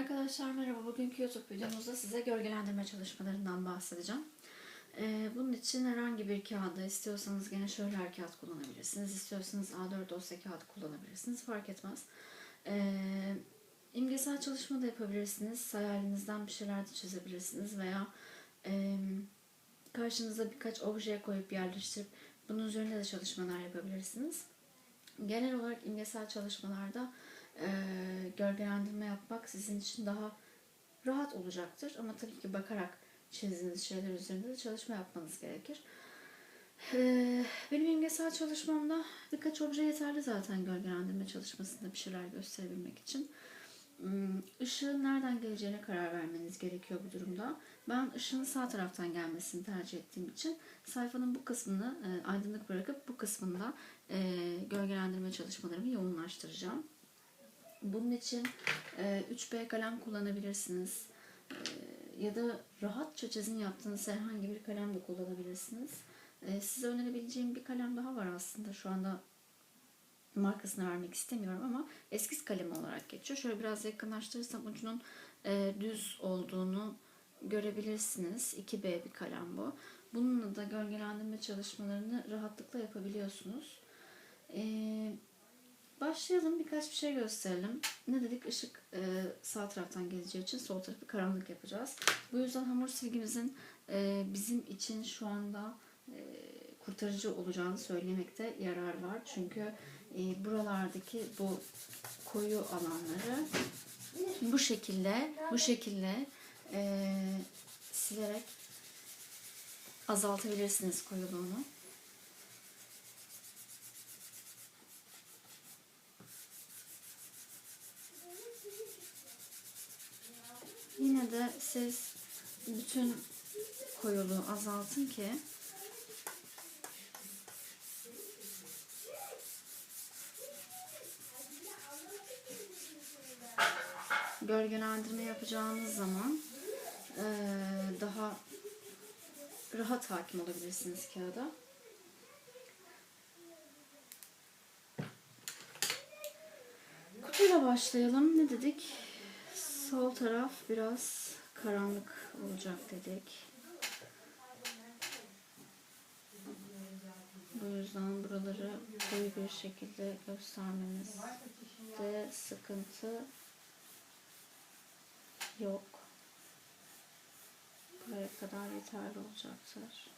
Arkadaşlar merhaba. Bugünkü YouTube videomuzda size gölgelendirme çalışmalarından bahsedeceğim. Ee, bunun için herhangi bir kağıda istiyorsanız gene şöyle kağıt kullanabilirsiniz. İstiyorsanız A4 dosya kağıdı kullanabilirsiniz. Fark etmez. Ee, imgesel çalışma da yapabilirsiniz. Hayalinizden bir şeyler de çizebilirsiniz veya e, karşınıza birkaç obje koyup yerleştirip bunun üzerinde de çalışmalar yapabilirsiniz. Genel olarak imgesel çalışmalarda e, gölgelendirme yapmak sizin için daha rahat olacaktır. Ama tabii ki bakarak çizdiğiniz şeyler üzerinde de çalışma yapmanız gerekir. E, benim imgesel çalışmamda birkaç obje yeterli zaten gölgelendirme çalışmasında bir şeyler gösterebilmek için. Hmm, Işığın nereden geleceğine karar vermeniz gerekiyor bu durumda. Ben ışığın sağ taraftan gelmesini tercih ettiğim için sayfanın bu kısmını e, aydınlık bırakıp bu kısmında e, gölgelendirme çalışmalarımı yoğunlaştıracağım. Bunun için e, 3B kalem kullanabilirsiniz. E, ya da rahatça çizim yaptığınız herhangi bir kalem de kullanabilirsiniz. E, size önerebileceğim bir kalem daha var aslında. Şu anda markasını vermek istemiyorum ama eskiz kalemi olarak geçiyor. Şöyle biraz yakınlaştırırsam ucunun e, düz olduğunu görebilirsiniz. 2B bir kalem bu. Bununla da gölgelendirme çalışmalarını rahatlıkla yapabiliyorsunuz. Eee Başlayalım birkaç bir şey gösterelim. Ne dedik? Işık e, sağ taraftan geleceği için sol tarafı karanlık yapacağız. Bu yüzden hamur silgimizin e, bizim için şu anda e, kurtarıcı olacağını söylemekte yarar var. Çünkü e, buralardaki bu koyu alanları bu şekilde bu şekilde e, silerek azaltabilirsiniz koyuluğunu. Yine de siz bütün koyuluğu azaltın ki gölgelendirme yapacağınız zaman eee, daha rahat hakim olabilirsiniz kağıda. Kutuyla başlayalım. Ne dedik? Sol taraf biraz karanlık olacak dedik. Bu yüzden buraları koyu bir şekilde göstermemizde sıkıntı yok. Buraya kadar yeterli olacaktır.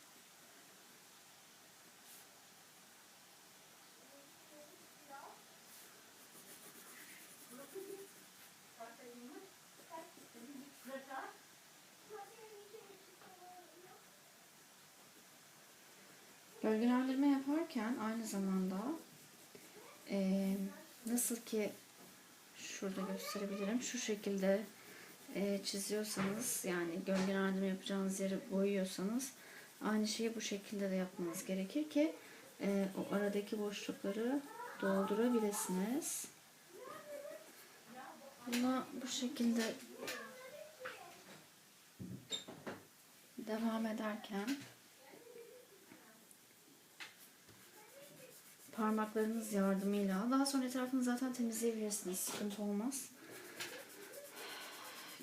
Gölgelendirme yaparken aynı zamanda eee, nasıl ki şurada gösterebilirim. Şu şekilde eee, çiziyorsanız yani gölgelendirme yapacağınız yeri boyuyorsanız aynı şeyi bu şekilde de yapmanız gerekir ki eee, o aradaki boşlukları doldurabilirsiniz. Buna bu şekilde devam ederken parmaklarınız yardımıyla daha sonra etrafını zaten temizleyebilirsiniz. Sıkıntı olmaz.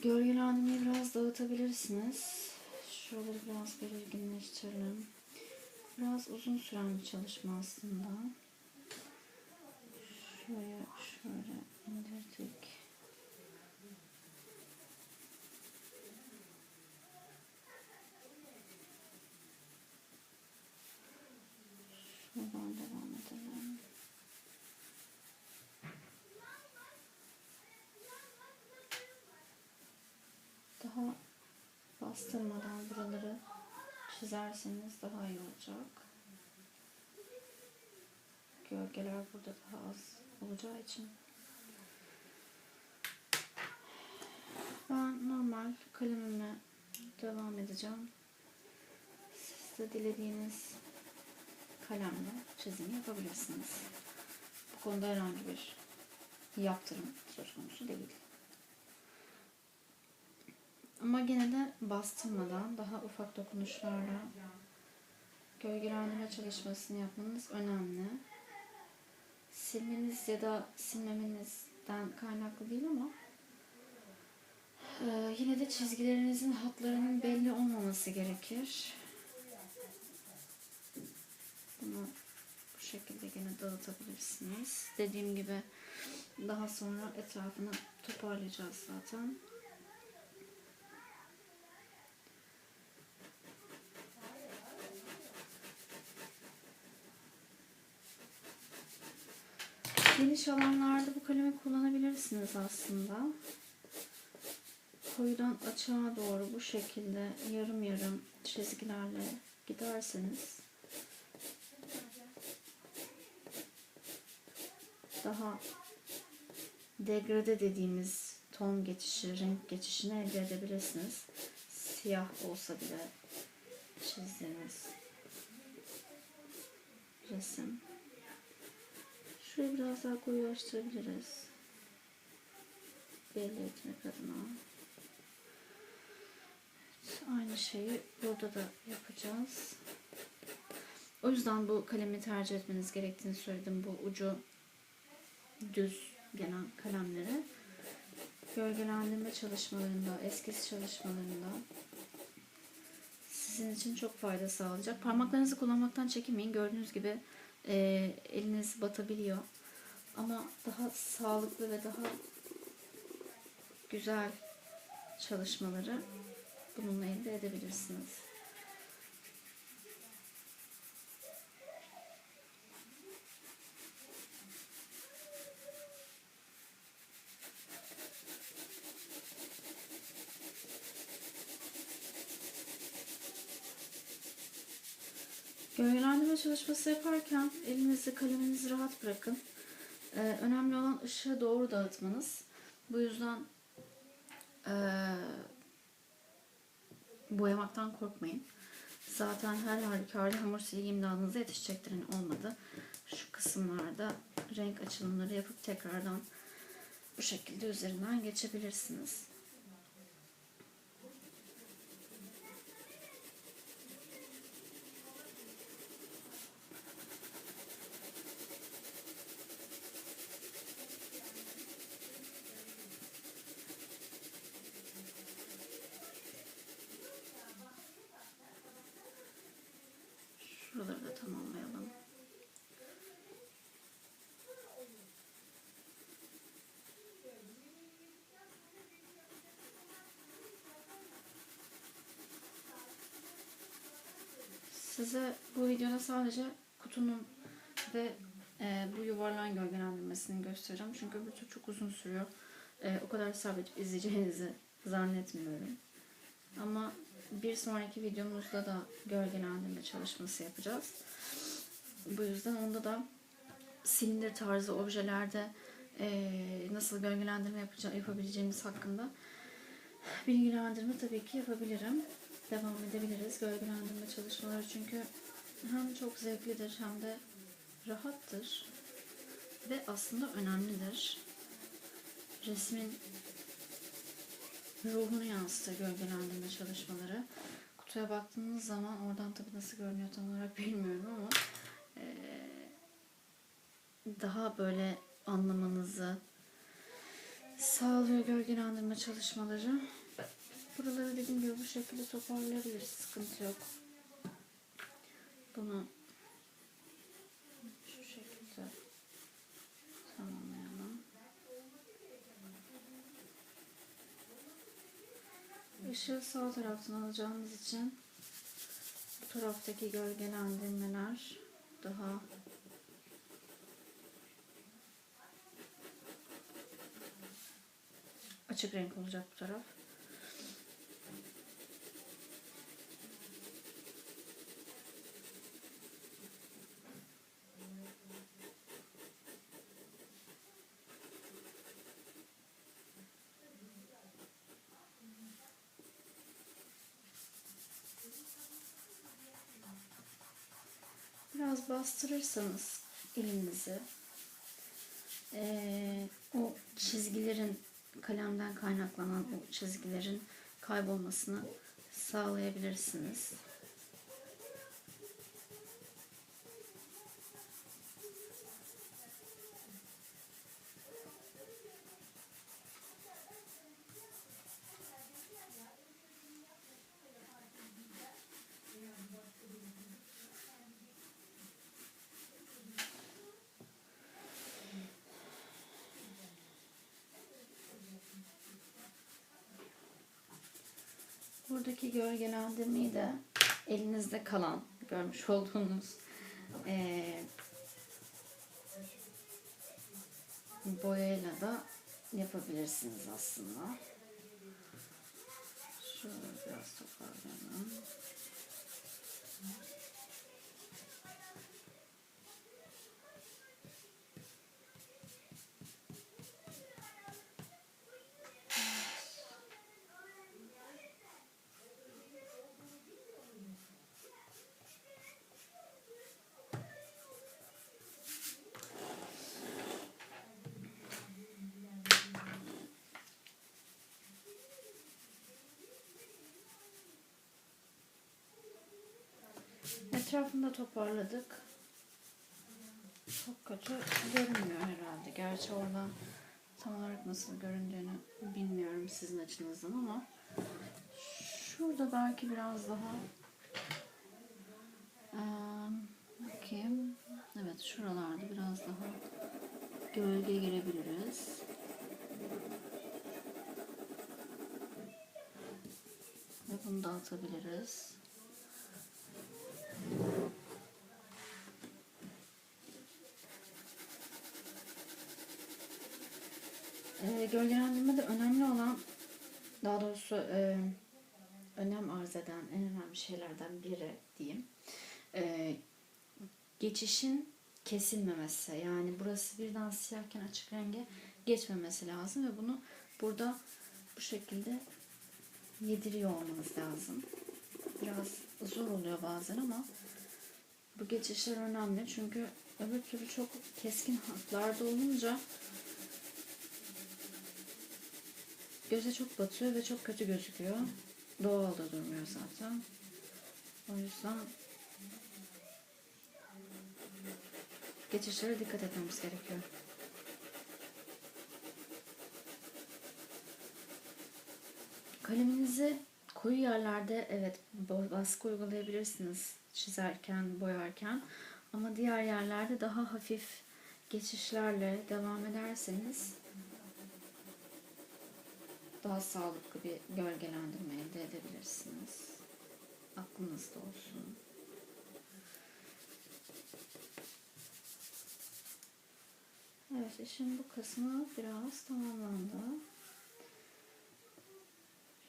Gölgelendirmeyi biraz dağıtabilirsiniz. Şuraları biraz belirginleştirelim. Biraz uzun süren bir çalışma aslında. Şuraya şöyle indirdik. Şuradan devam edelim. Daha bastırmadan buraları çizerseniz daha iyi olacak. Gölgeler burada daha az olacağı için. Ben normal kalemime devam edeceğim. Siz de dilediğiniz kalemle çizim yapabilirsiniz. Bu konuda herhangi bir yaptırım söz konusu değil. Ama gene de bastırmadan daha ufak dokunuşlarla gölgelendirme çalışmasını yapmanız önemli. Silmeniz ya da silmemenizden kaynaklı değil ama Ee, yine de çizgilerinizin hatlarının belli olmaması gerekir. Bunu bu şekilde yine dağıtabilirsiniz. Dediğim gibi daha sonra etrafını toparlayacağız zaten. Geniş alanlarda bu kalemi kullanabilirsiniz aslında. Koyudan açığa doğru bu şekilde yarım yarım çizgilerle giderseniz daha degrade dediğimiz ton geçişi, renk geçişini elde edebilirsiniz. Siyah olsa bile çizdiğiniz resim. Şurayı biraz daha koyulaştırabiliriz. Belli etmek adına. Evet, aynı şeyi burada da yapacağız. O yüzden bu kalemi tercih etmeniz gerektiğini söyledim. Bu ucu düz gelen kalemleri. Gölgelendirme çalışmalarında, eskiz çalışmalarında sizin için çok fayda sağlayacak. Parmaklarınızı kullanmaktan çekinmeyin. Gördüğünüz gibi e, eliniz batabiliyor. Ama daha sağlıklı ve daha güzel çalışmaları bununla elde edebilirsiniz. Gölgelendirme çalışması yaparken elinizi kaleminizi rahat bırakın. Ee, önemli olan ışığı doğru dağıtmanız. Bu yüzden ee, boyamaktan korkmayın. Zaten her halükarda hamur silgi imdadınıza yetişecektir. Yani olmadı. Şu kısımlarda renk açılımları yapıp tekrardan bu şekilde üzerinden geçebilirsiniz. Şuraları da tamamlayalım. Size bu videoda sadece kutunun ve e, bu yuvarlağın gölgelendirmesini göstereceğim. Çünkü öbür türlü çok uzun sürüyor. E, o kadar sabredip izleyeceğinizi zannetmiyorum. Ama bir sonraki videomuzda da gölgelendirme çalışması yapacağız. Bu yüzden onda da silindir tarzı objelerde e, nasıl gölgelendirme yapabileceğimiz hakkında bilgilendirme tabii ki yapabilirim. Devam edebiliriz gölgelendirme çalışmaları çünkü hem çok zevklidir hem de rahattır ve aslında önemlidir. Resmin ruhunu yansıtır gölgelendirme çalışmaları. Kutuya baktığınız zaman oradan tabii nasıl görünüyor tam olarak bilmiyorum ama e, daha böyle anlamanızı sağlıyor gölgelendirme çalışmaları. Buraları dediğim gibi bu şekilde toparlayabiliriz. Sıkıntı yok. Bunu şu şekilde tamamlayalım. Işığı sağ taraftan alacağımız için bu taraftaki gölgelendirmeler daha açık renk olacak bu taraf. Bastırırsanız elinizi eee, o çizgilerin kalemden kaynaklanan o çizgilerin kaybolmasını sağlayabilirsiniz. Buradaki gölgelendirmeyi de elinizde kalan görmüş olduğunuz eee boyayla da yapabilirsiniz aslında. Şöyle biraz toparlayalım. Etrafını da toparladık. Çok kötü görünmüyor herhalde. Gerçi oradan tam olarak nasıl göründüğünü bilmiyorum sizin açınızdan ama şurada belki biraz daha bakayım. Evet şuralarda biraz daha gölge girebiliriz. Ve bunu da atabiliriz. E, gölgelendirmede önemli olan daha doğrusu e, önem arz eden en önemli şeylerden biri diyeyim. E, geçişin kesilmemesi. Yani burası birden siyahken açık renge geçmemesi lazım ve bunu burada bu şekilde yediriyor olmanız lazım. Biraz zor oluyor bazen ama bu geçişler önemli çünkü öbür türlü çok keskin hatlarda olunca göze çok batıyor ve çok kötü gözüküyor. Doğal da durmuyor zaten. O yüzden geçişlere dikkat etmemiz gerekiyor. Kaleminizi koyu yerlerde evet baskı uygulayabilirsiniz çizerken, boyarken. Ama diğer yerlerde daha hafif geçişlerle devam ederseniz daha sağlıklı bir gölgelendirme elde edebilirsiniz. Aklınızda olsun. Evet, işin bu kısmı biraz tamamlandı.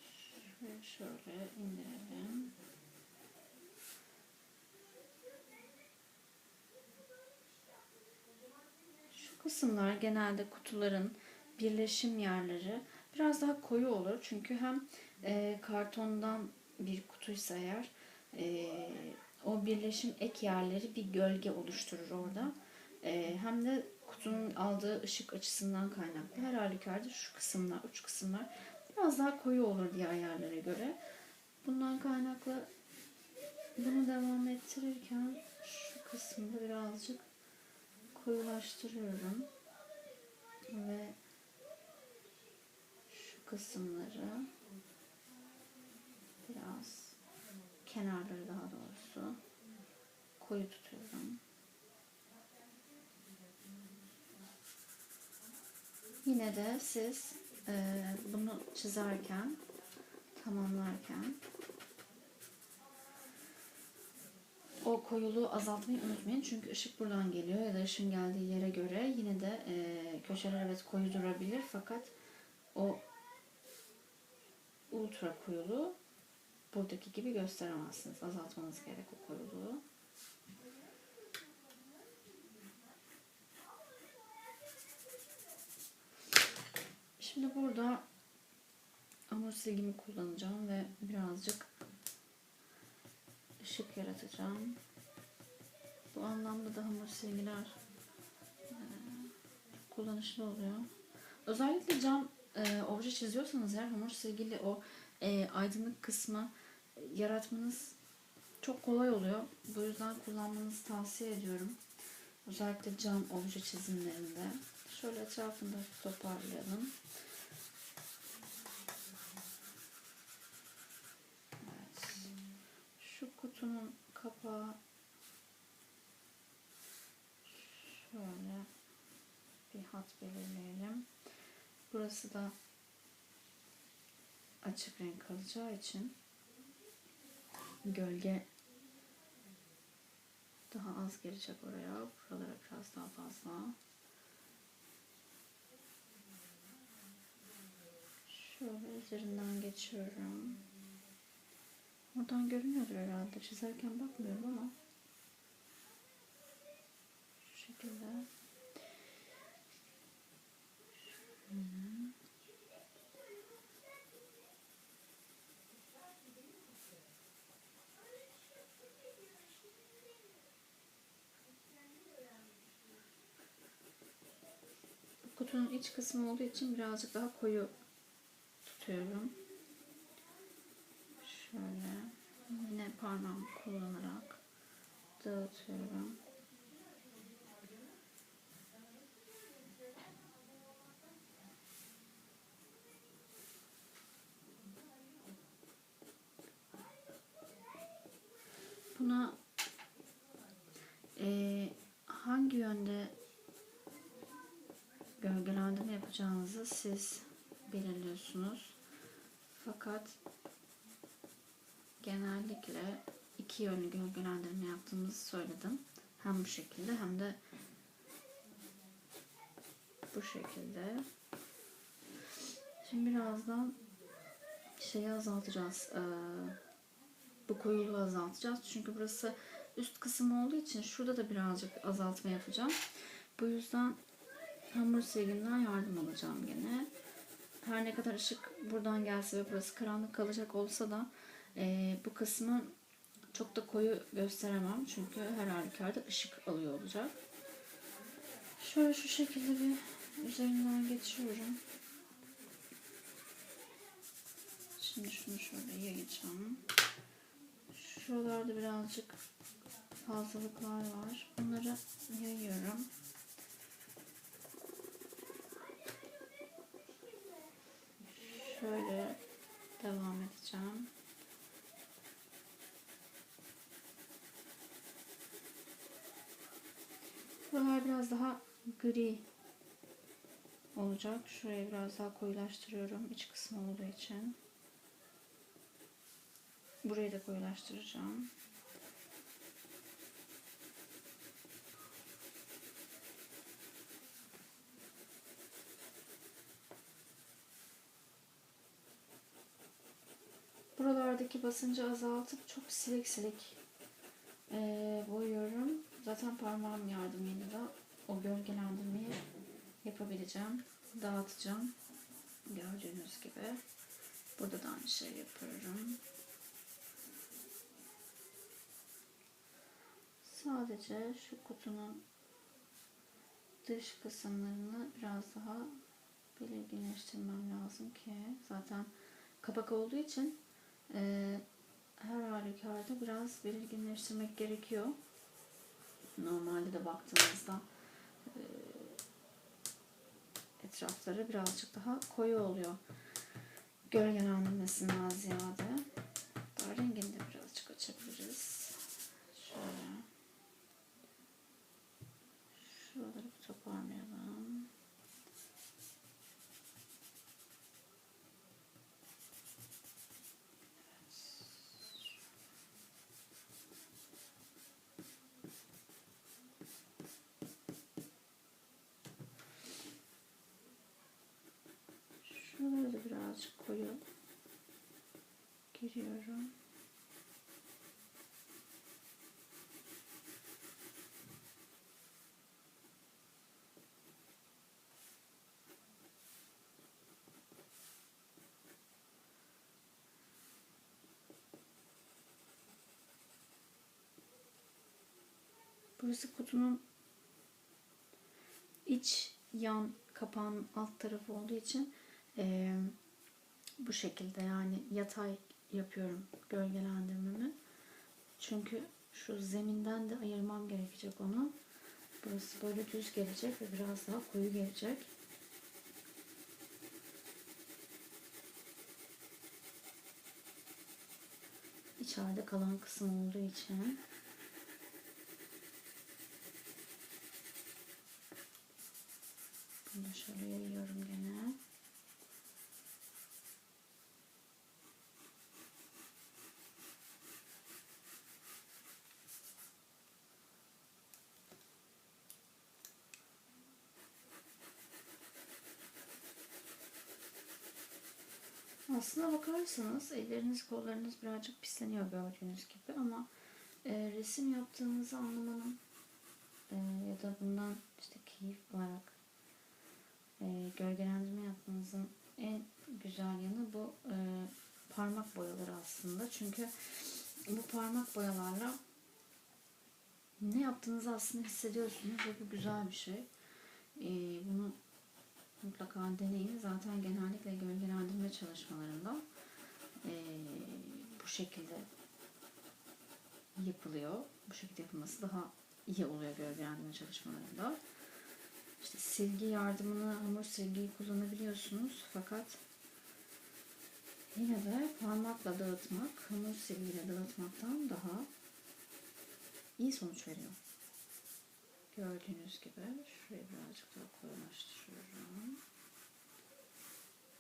Şöyle, şöyle indirelim. Şu kısımlar genelde kutuların birleşim yerleri biraz daha koyu olur. Çünkü hem e, kartondan bir kutuysa eğer e, o birleşim ek yerleri bir gölge oluşturur orada. E, hem de kutunun aldığı ışık açısından kaynaklı. Her halükarda şu kısımlar, uç kısımlar biraz daha koyu olur diğer yerlere göre. Bundan kaynaklı bunu devam ettirirken şu kısmında birazcık koyulaştırıyorum. Ve kısımları biraz kenarları daha doğrusu koyu tutuyorum. Yine de siz e, bunu çizerken, tamamlarken o koyuluğu azaltmayı unutmayın. Çünkü ışık buradan geliyor ya da ışın geldiği yere göre yine de e, köşeler evet koyu durabilir fakat o ultra koyuluğu buradaki gibi gösteremezsiniz. Azaltmanız gerek o koyuluğu. Şimdi burada hamur silgimi kullanacağım ve birazcık ışık yaratacağım. Bu anlamda da hamur silgiler kullanışlı oluyor. Özellikle cam e, obje çiziyorsanız eğer hamur silgili o e, aydınlık kısmı yaratmanız çok kolay oluyor. Bu yüzden kullanmanızı tavsiye ediyorum. Özellikle cam obje çizimlerinde. Şöyle etrafında toparlayalım. Şu kutunun kapağı şöyle bir hat belirleyelim. Burası da açık renk kalacağı için gölge daha az gelecek oraya. Buralara biraz daha fazla. Şöyle üzerinden geçiyorum. Oradan görünüyordur herhalde. Çizerken bakmıyorum ama. Şu şekilde. Şöyle. Bu kutunun iç kısmı olduğu için birazcık daha koyu tutuyorum. Şöyle yine parmağımı kullanarak dağıtıyorum. Buna eee, hangi yönde gölgelendirme yapacağınızı siz belirliyorsunuz. Fakat genellikle iki yönlü gölgelendirme yaptığımızı söyledim. Hem bu şekilde hem de bu şekilde. Şimdi birazdan şeyi azaltacağız. Bu koyuluğu azaltacağız. Çünkü burası üst kısım olduğu için şurada da birazcık azaltma yapacağım. Bu yüzden hamur silgimden yardım alacağım gene. Her ne kadar ışık buradan gelse ve burası karanlık kalacak olsa da e, bu kısmı çok da koyu gösteremem. Çünkü her halükarda ışık alıyor olacak. Şöyle şu şekilde bir üzerinden geçiyorum. Şimdi şunu şöyle yayacağım. Şuralarda birazcık fazlalıklar var. Bunları yayıyorum. Şöyle devam edeceğim. Buralar biraz daha gri olacak. Şurayı biraz daha koyulaştırıyorum iç kısmı olduğu için. Burayı da koyulaştıracağım. Buralardaki basıncı azaltıp çok silik silik eee, boyuyorum. Zaten parmağım yardımıyla o gölgelendirmeyi yapabileceğim. Dağıtacağım. Gördüğünüz gibi. Burada da aynı şey yapıyorum. Sadece şu kutunun dış kısımlarını biraz daha belirginleştirmem lazım ki zaten kapak olduğu için e, her halükarda biraz belirginleştirmek gerekiyor. Normalde de baktığımızda e, etrafları birazcık daha koyu oluyor. Gölgelendirmesinden ziyade. Daha rengini de birazcık açabiliriz. Şöyle. Şuraları bir toparlayalım. Şuraları da birazcık koyu giriyorum. Burası kutunun iç yan kapağın alt tarafı olduğu için eee, bu şekilde yani yatay yapıyorum gölgelendirmemi. Çünkü şu zeminden de ayırmam gerekecek onu. Burası böyle düz gelecek ve biraz daha koyu gelecek. İçeride kalan kısım olduğu için. Bunu da şöyle yayıyorum gene. Aslına bakarsanız elleriniz kollarınız birazcık pisleniyor gördüğünüz gibi ama e, resim yaptığınızı anlamanın e, ya da bundan işte keyif alarak e, gölgelendirme yapmanızın en güzel yanı bu e, parmak boyaları aslında. Çünkü bu parmak boyalarla ne yaptığınızı aslında hissediyorsunuz ve bu güzel bir şey. E, bunu mutlaka deneyin. Zaten genellikle gölgelendirme çalışmalarında e, bu şekilde yapılıyor. Bu şekilde yapılması daha iyi oluyor gölgelendirme çalışmalarında. İşte silgi yardımını, hamur silgiyi kullanabiliyorsunuz. Fakat yine de parmakla dağıtmak, hamur silgiyle dağıtmaktan daha iyi sonuç veriyor. Gördüğünüz gibi şurayı birazcık daha koyulaştırıyorum.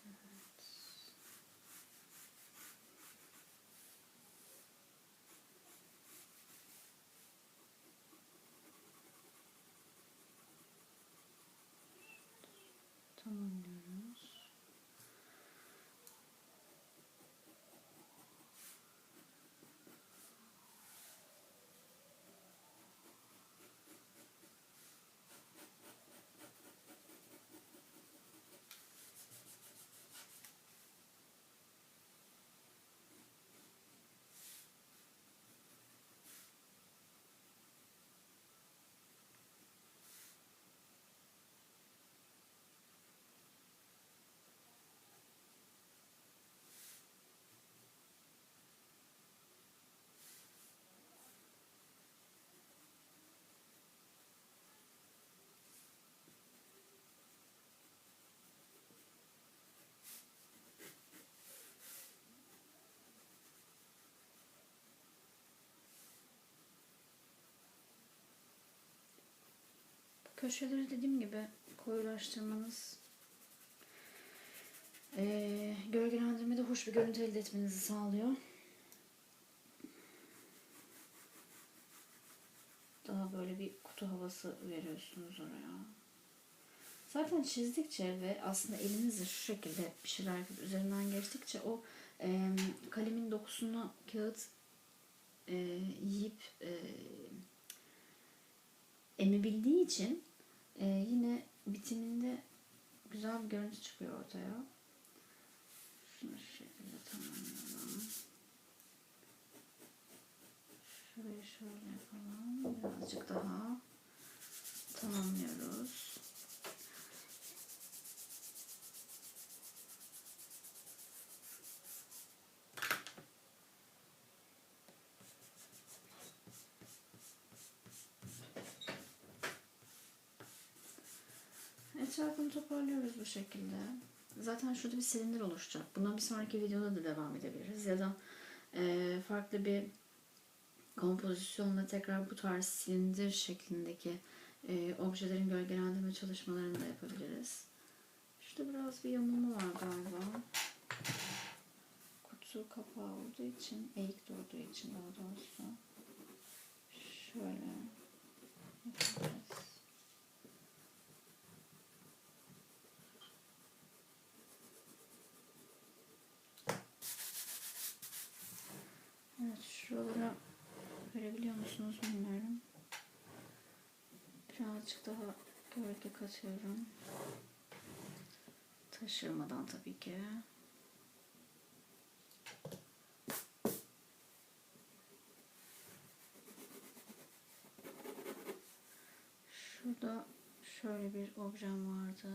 Evet. Tamamlıyoruz. Köşeleri dediğim gibi koyulaştırmanız eee gölgelendirmede hoş bir görüntü elde etmenizi sağlıyor. Daha böyle bir kutu havası veriyorsunuz oraya. Zaten çizdikçe ve aslında elinizle şu şekilde bir şeyler üzerinden geçtikçe o eee, kalemin dokusunu kağıt eee, yiyip eee emebildiği için e, yine bitiminde güzel bir görüntü çıkıyor ortaya. Şunu şu şekilde tamamlayalım. Şurayı şöyle yapalım. Birazcık daha tamamlıyoruz. Etrafını toparlıyoruz bu şekilde. Zaten şurada bir silindir oluşacak. Buna bir sonraki videoda da devam edebiliriz. Ya da e, farklı bir kompozisyonla tekrar bu tarz silindir şeklindeki e, objelerin gölgelendirme çalışmalarını da yapabiliriz. Şurada biraz bir yamulma var galiba. Kutu kapağı olduğu için, eğik durduğu için daha doğrusu. Şöyle yapabiliriz. Evet şuralara görebiliyor musunuz bilmiyorum. Birazcık daha gölge katıyorum. Taşırmadan tabii ki. Şurada şöyle bir objem vardı.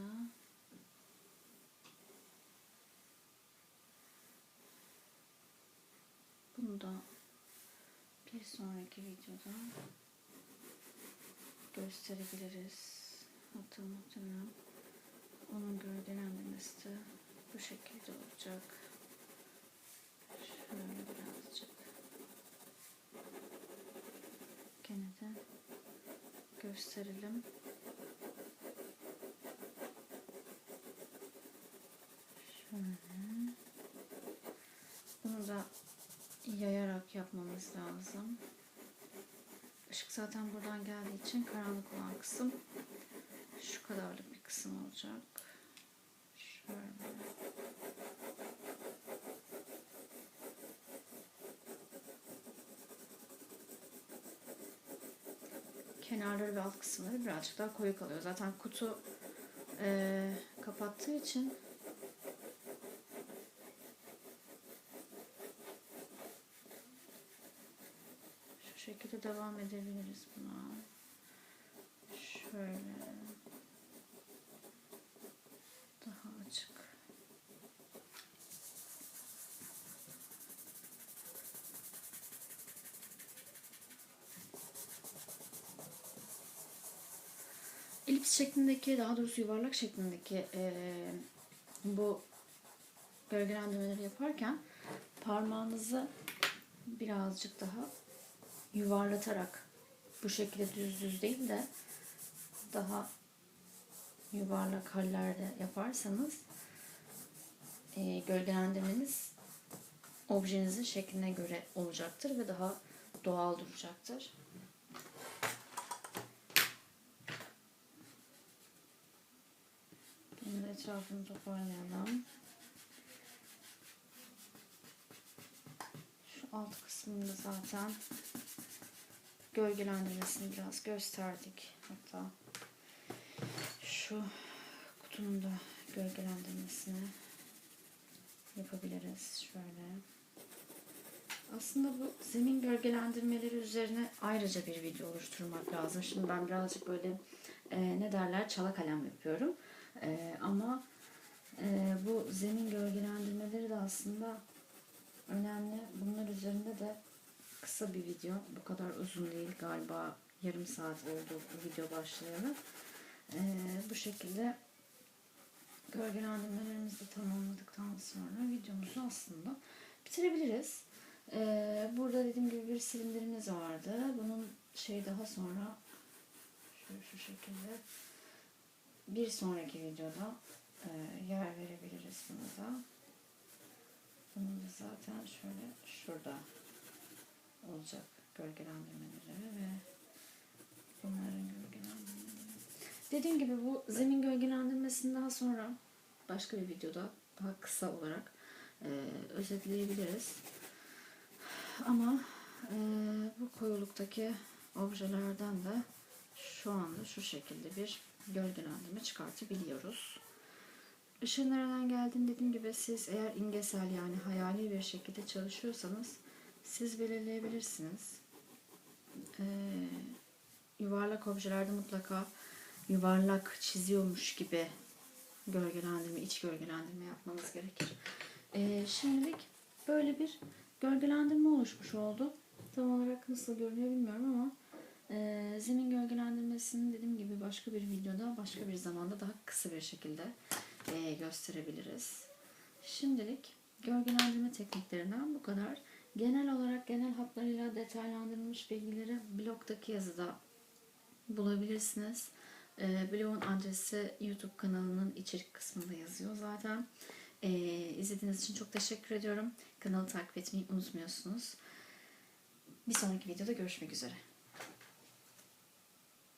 Bunu da bir sonraki videoda gösterebiliriz. Hatta muhtemelen onun gölgelendirmesi de bu şekilde olacak. Şöyle birazcık. Gene de gösterelim. Şöyle. Bunu da yayarak yapmamız lazım. Işık zaten buradan geldiği için karanlık olan kısım şu kadarlık bir kısım olacak. Şöyle. Kenarları ve alt kısımları birazcık daha koyu kalıyor. Zaten kutu e, kapattığı için edebiliriz buna. Şöyle daha açık. Elips şeklindeki, daha doğrusu yuvarlak şeklindeki eee, bu gölgelendirmeleri yaparken parmağınızı birazcık daha yuvarlatarak bu şekilde düz düz değil de daha yuvarlak hallerde yaparsanız eee gölgelendirmeniz objenizin şekline göre olacaktır ve daha doğal duracaktır. Şimdi etrafını toparlayalım. Şu alt kısmında zaten gölgelendirmesini biraz gösterdik. Hatta şu kutunun da gölgelendirmesini yapabiliriz. Şöyle. Aslında bu zemin gölgelendirmeleri üzerine ayrıca bir video oluşturmak lazım. Şimdi ben birazcık böyle e, ne derler çala kalem yapıyorum. E, ama e, bu zemin gölgelendirmeleri de aslında önemli. Bunlar üzerinde de kısa bir video. Bu kadar uzun değil galiba. Yarım saat oldu bu video başlayalı. E, bu şekilde gölgelendirmelerimizi tamamladıktan sonra videomuzu aslında bitirebiliriz. Ee, burada dediğim gibi bir silindirimiz vardı. Bunun şey daha sonra şöyle şu şekilde bir sonraki videoda e, yer verebiliriz buna da. Bunun da zaten şöyle şurada olacak gölgelendirmeleri ve bunların gölgelendirmeleri. Dediğim gibi bu zemin gölgelendirmesini daha sonra başka bir videoda daha kısa olarak e, özetleyebiliriz. Ama e, bu koyuluktaki objelerden de şu anda şu şekilde bir gölgelendirme çıkartabiliyoruz. Işığın nereden geldiğini dediğim gibi siz eğer imgesel yani hayali bir şekilde çalışıyorsanız siz belirleyebilirsiniz. E, yuvarlak objelerde mutlaka yuvarlak çiziyormuş gibi gölgelendirme, iç gölgelendirme yapmanız gerekir. E, şimdilik böyle bir gölgelendirme oluşmuş oldu. Tam olarak nasıl görünüyor bilmiyorum ama e, zemin gölgelendirmesini dediğim gibi başka bir videoda, başka bir zamanda daha kısa bir şekilde e, gösterebiliriz. Şimdilik gölgelendirme tekniklerinden bu kadar. Genel olarak genel hatlarıyla detaylandırılmış bilgileri blogdaki yazıda bulabilirsiniz. E, blogun adresi YouTube kanalının içerik kısmında yazıyor zaten. E, izlediğiniz için çok teşekkür ediyorum. Kanalı takip etmeyi unutmuyorsunuz. Bir sonraki videoda görüşmek üzere.